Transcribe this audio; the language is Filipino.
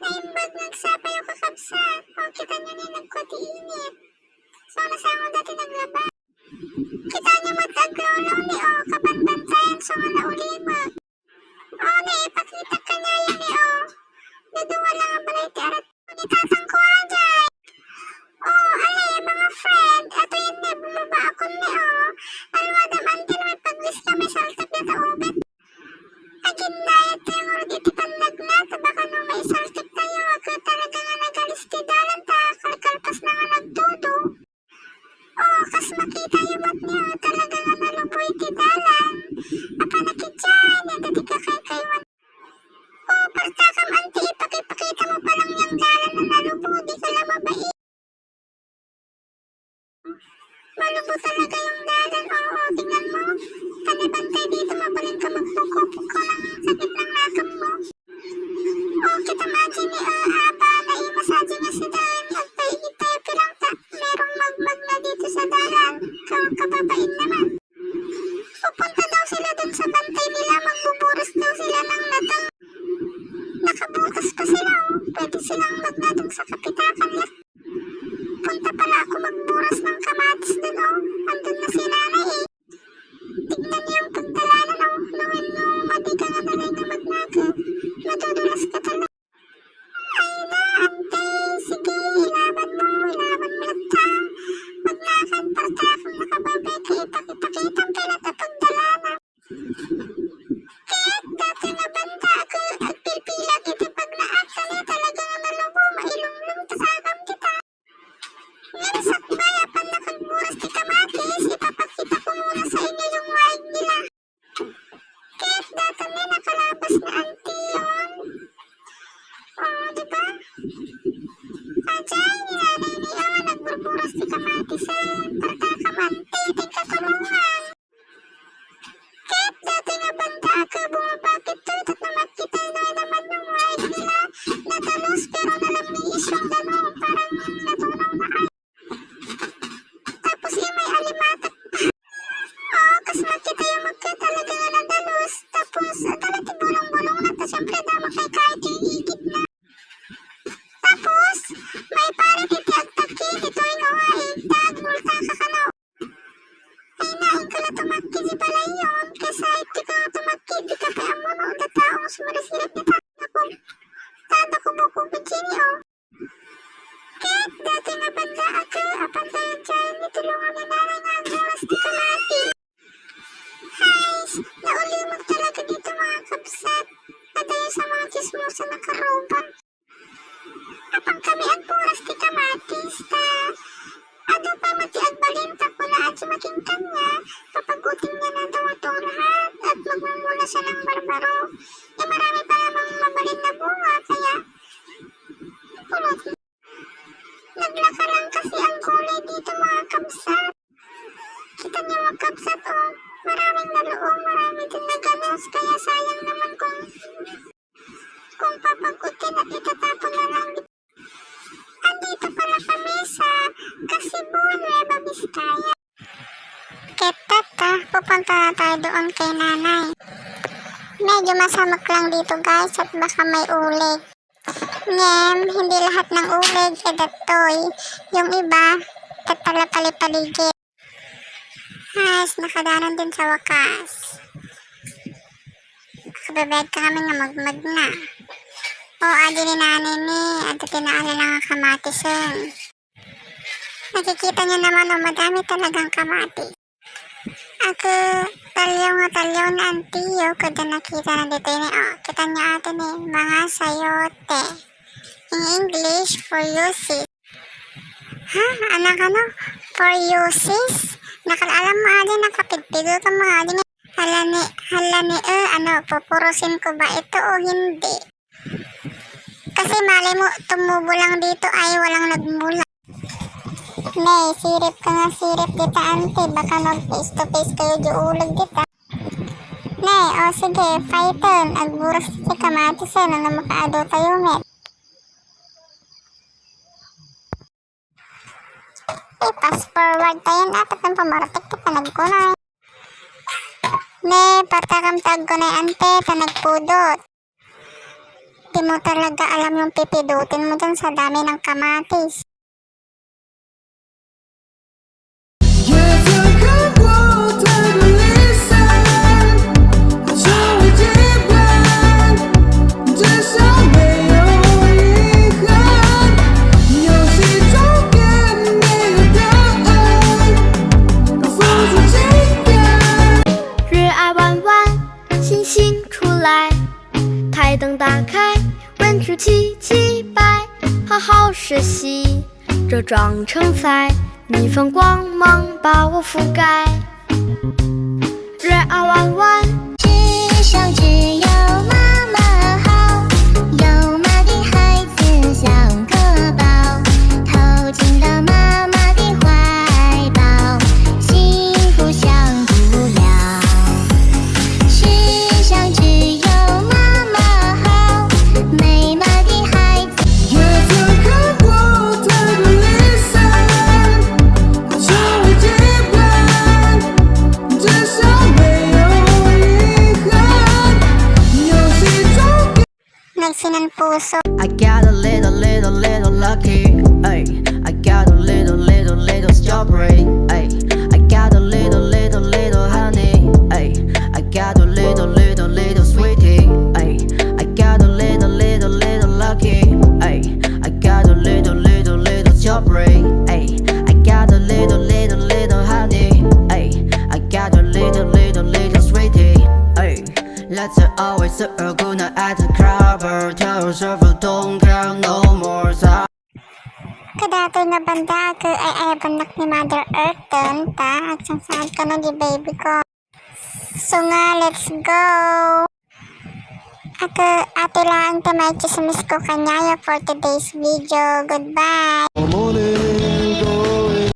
Naimbag nagsapay ako kakabsat. O, kita nyo ni nagkuti init. So, nasa ako dati naglaba. Kita nyo mataglaw ni o, kabanbantayan so nga nauli mo. O, naipakita pala ako magburas ng kamatis dun oh. Andun na si nanay eh. Tignan niyo yung pagdalanan oh. Luwin nung matiga nga nalay na magnaga. Nadudulas ka talaga. Nagburburas si kamatisan. Parta kamanti, tingkatulungan. Kahit dati nga banda ka, bumabakit to, tat naman kita na naman yung wine nila. Natalos, pero ni isyong gano'n, parang natunaw na. Tapos may alimatak Oo, kas makita yung magka talaga nga nadalos. Tapos, talagang bulong-bulong na to. Siyempre, dama Tataong sumarasilat ni tata ko. Tata ko buko bikini, oh. Kahit dati nga banda ako, apan tayo dyan, nitulungan ni nanay nga ang gawas di kalati. Guys, naulimog talaga dito mga kapsat. Patayo sa mga chismosa na karoban. Nueva Vizcaya. Ketata, pupunta na tayo doon kay nanay. Medyo masamok lang dito guys at baka may ulig. Ngem, hindi lahat ng ulig ay datoy. Yung iba, tatalapali-paligid. Guys, nakadanan din sa wakas. Nakabebed ka kami nga magmag na. O, adi ni nanay ni, adi tinaala lang ang kamatis yun. Nakikita niyo naman o madami talagang kamatis. Ako, talyaw nga talyaw na antiyo, kada nakita na dito ni, oh, kita niyo atin eh, mga sayote. In English, for uses. Ha? Anak ano? For uses? Nakalalam mo adin nakapidpido ka mo adin Hala ni, hala ni, eh, ano, pupurusin ko ba ito o hindi? Kasi malay mo, tumubo lang dito ay walang nagmula. May, sirip ka nga sirip dita ante. Baka mag face to face kayo juulag dita. Nay, o oh, sige, fighton. Agburas sa kamatisan. Ano makaado tayo, met. I-pass forward tayo na. Tatang pamaratik ka panagkunay. Ne, patakamtag ko na ante. Tanagpudot. Di mo talaga alam yung pipidutin mo dyan sa dami ng kamatis. 着喜着装成才逆风光芒把我覆盖。月儿弯弯心相近 Puso. I got a little, little, little lucky. Ay, I got a little, little, little strawberry. Let's always a good at the cover. Tell yourself don't care no more. So Kadatoy nga banda ako ay ay bandak ni Mother Earth doon ta at saan ka na di baby ko. So nga, let's go! Ako, ate lang ta may chismis ko kanya for today's video. Goodbye!